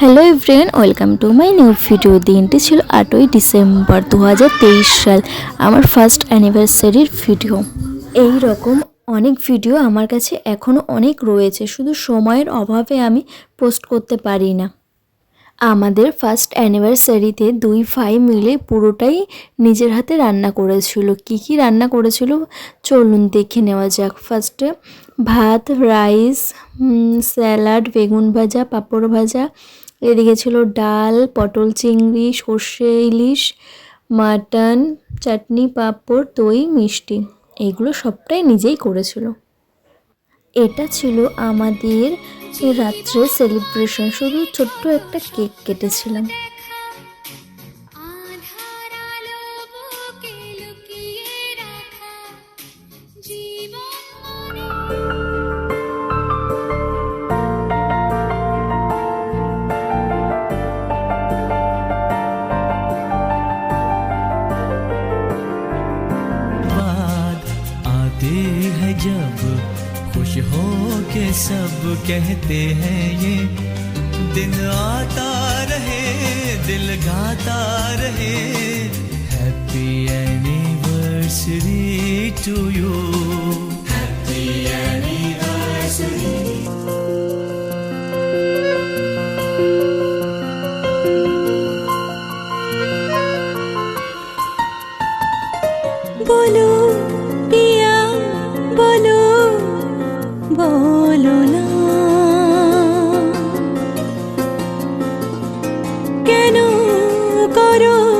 Hello everyone welcome to my new video দিনটি ছিল আটই ডিসেম্বর দু হাজার তেইশ সাল, আমার ফার্স্ট অ্যানিভার্সারির ভিডিও এই রকম অনেক ভিডিও আমার কাছে এখনও অনেক রয়েছে, শুধু সময়ের অভাবে আমি পোস্ট করতে পারি না। আমাদের ফার্স্ট অ্যানিভার্সারিতে দুই ভাই মিলে পুরোটাই নিজের হাতে রান্না করেছিল। কি কি রান্না করেছিল? চলুন দেখে নেওয়া যাক। ফার্স্টে ভাত রাইস স্যালাড বেগুন ভাজা, পাঁপড় ভাজা এদিকে ছিল ডাল, পটল, চিংড়ি, সর্ষে, ইলিশ, মাটন, চাটনি, পাঁপড়, দই, মিষ্টি। এগুলো সবটাই নিজেই করেছিল। এটা ছিল আমাদের রাত্রে সেলিব্রেশন শুধু ছোট্ট একটা কেক কেটেছিলাম। आते हैं जब खुश हो के सब कहते हैं ये। दिन आता रहे दिल गाता रहे। Happy anniversary to you happy anniversary বলো বলো না। কেন করো